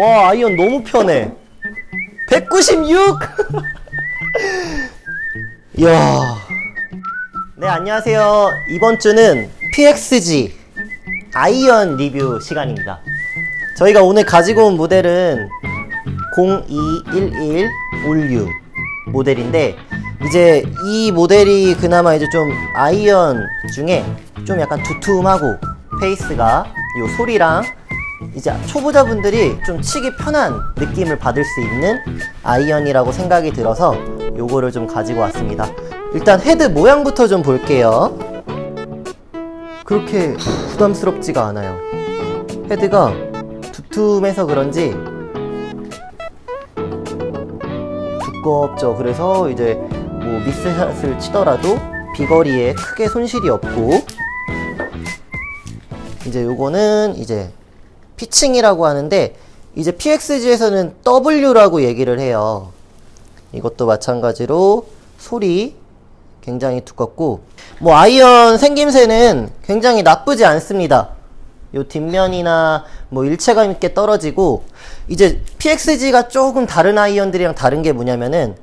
와 아이언 너무 편해. 196 이야. 네 안녕하세요. 이번 주는 PXG 아이언 리뷰 시간입니다. 저희가 오늘 가지고 온 모델은 0211 올류 모델인데 이제 이 모델이 그나마 이제 좀 아이언 중에 좀 약간 두툼하고 페이스가 이 소리랑 이제 초보자분들이 좀 치기 편한 느낌을 받을 수 있는 아이언이라고 생각이 들어서 요거를 좀 가지고 왔습니다. 일단 헤드 모양부터 좀 볼게요. 그렇게 부담스럽지가 않아요. 헤드가 두툼해서 그런지 두껍죠. 그래서 이제 뭐 미스샷을 치더라도 비거리에 크게 손실이 없고 이제 요거는 이제 피칭이라고 하는데 이제 PXG에서는 W라고 얘기를 해요. 이것도 마찬가지로 소리 굉장히 두껍고 뭐 아이언 생김새는 굉장히 나쁘지 않습니다. 요 뒷면이나 뭐 일체감 있게 떨어지고 이제 PXG가 조금 다른 아이언들이랑 다른 게 뭐냐면은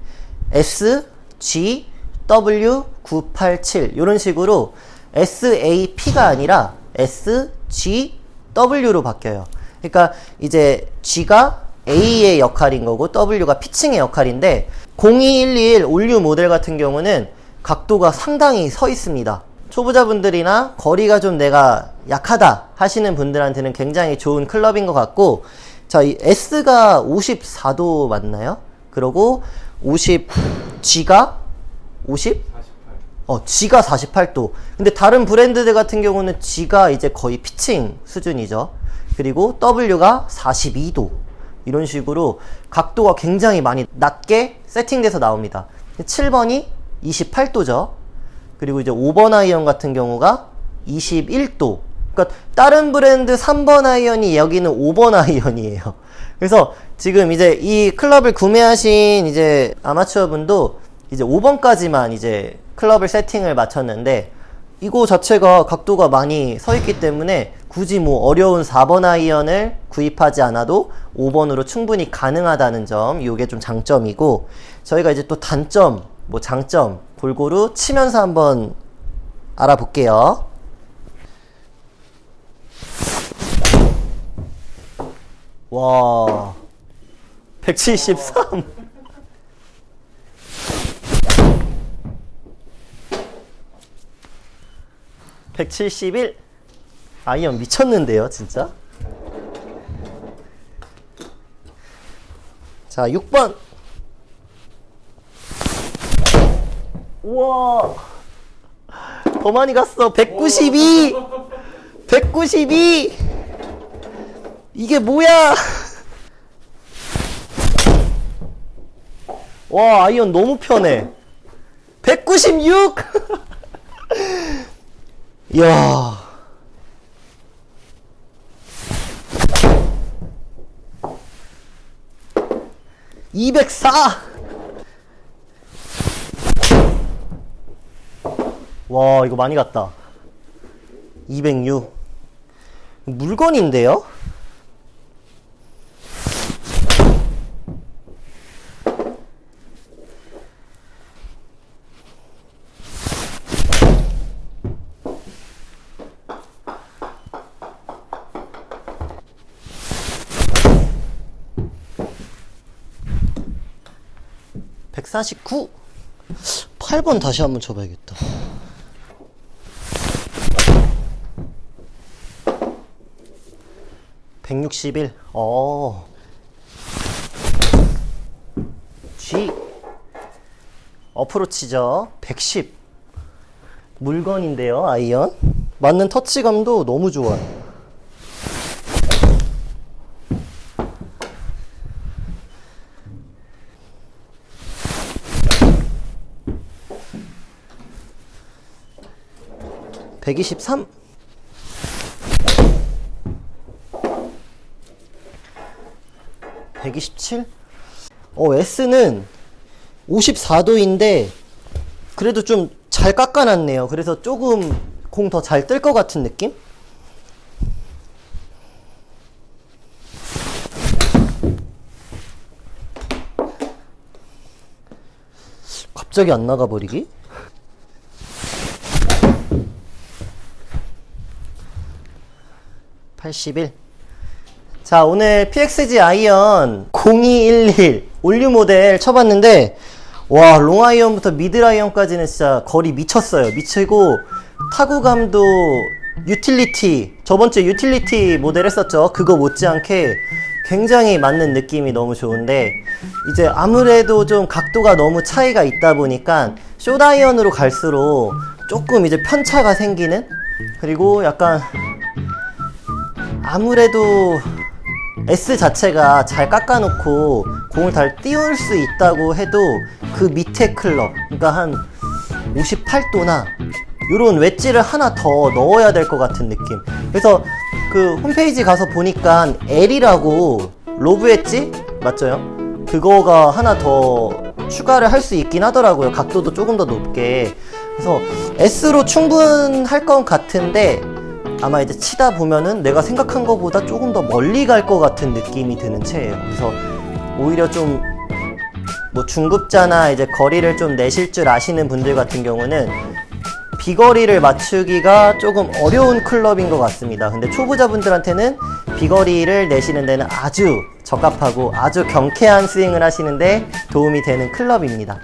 S, G, W 987 이런 식으로 SAP가 아니라 S, G, W로 바뀌어요. 그러니까 이제 G가 A의 역할인 거고 W가 피칭의 역할인데 0211 올류 모델 같은 경우는 각도가 상당히 서 있습니다. 초보자분들이나 거리가 좀 내가 약하다 하시는 분들한테는 굉장히 좋은 클럽인 것 같고 자, 이 S가 54도 맞나요? 그리고 50 G가 50? 어, G가 48도. 근데 다른 브랜드들 같은 경우는 G가 이제 거의 피칭 수준이죠. 그리고 W가 42도. 이런 식으로 각도가 굉장히 많이 낮게 세팅돼서 나옵니다. 7번이 28도죠. 그리고 이제 5번 아이언 같은 경우가 21도. 그러니까 다른 브랜드 3번 아이언이 여기는 5번 아이언이에요. 그래서 지금 이제 이 클럽을 구매하신 이제 아마추어 분도 이제 5번까지만 이제 클럽을 세팅을 마쳤는데 이거 자체가 각도가 많이 서 있기 때문에 굳이 뭐 어려운 4번 아이언을 구입하지 않아도 5번으로 충분히 가능하다는 점, 이게 좀 장점이고 저희가 이제 또 단점, 뭐 장점 골고루 치면서 한번 알아볼게요. 와, 173. (171) 아이언 미쳤는데요 진짜? 자 6번. 우와. 더 많이 갔어. 192 192 이게 뭐야? 와 아이언 너무 편해. 196 이야. (204) 와 이거 많이 갔다. (206) 물건인데요 (149) 8번 다시 한번 쳐봐야겠다. (161) 어. G. 어프로치죠. (110) 물건인데요 아이언. 맞는 터치감도 너무 좋아요 123 127 어, S는 54도인데 그래도 좀 잘 깎아놨네요 그래서 조금 공 더 잘 뜰 것 같은 느낌? 갑자기 안 나가버리기? (81) 자 오늘 PXG 아이언 0211 올류 모델 쳐봤는데 와 롱아이언부터 미드아이언까지는 진짜 거리 미쳤어요. 미치고 타구감도 유틸리티 저번주에 유틸리티 모델 했었죠. 그거 못지않게 굉장히 맞는 느낌이 너무 좋은데 이제 아무래도 좀 각도가 너무 차이가 있다 보니까 쇼다이언으로 갈수록 조금 이제 편차가 생기는? 그리고 약간 아무래도 S 자체가 잘 깎아놓고 공을 잘 띄울 수 있다고 해도 그 밑에 클럽, 그러니까 한 58도나 이런 웨지를 하나 더 넣어야 될 것 같은 느낌. 그래서 그 홈페이지 가서 보니까 L이라고 로브 웨지 맞죠요? 그거가 하나 더 추가를 할 수 있긴 하더라고요. 각도도 조금 더 높게. 그래서 S로 충분할 것 같은데 아마 이제 치다 보면은 내가 생각한 것보다 조금 더 멀리 갈 것 같은 느낌이 드는 채예요. 그래서 오히려 좀 뭐 중급자나 이제 거리를 좀 내실 줄 아시는 분들 같은 경우는 비거리를 맞추기가 조금 어려운 클럽인 것 같습니다. 근데 초보자분들한테는 비거리를 내시는 데는 아주 적합하고 아주 경쾌한 스윙을 하시는데 도움이 되는 클럽입니다.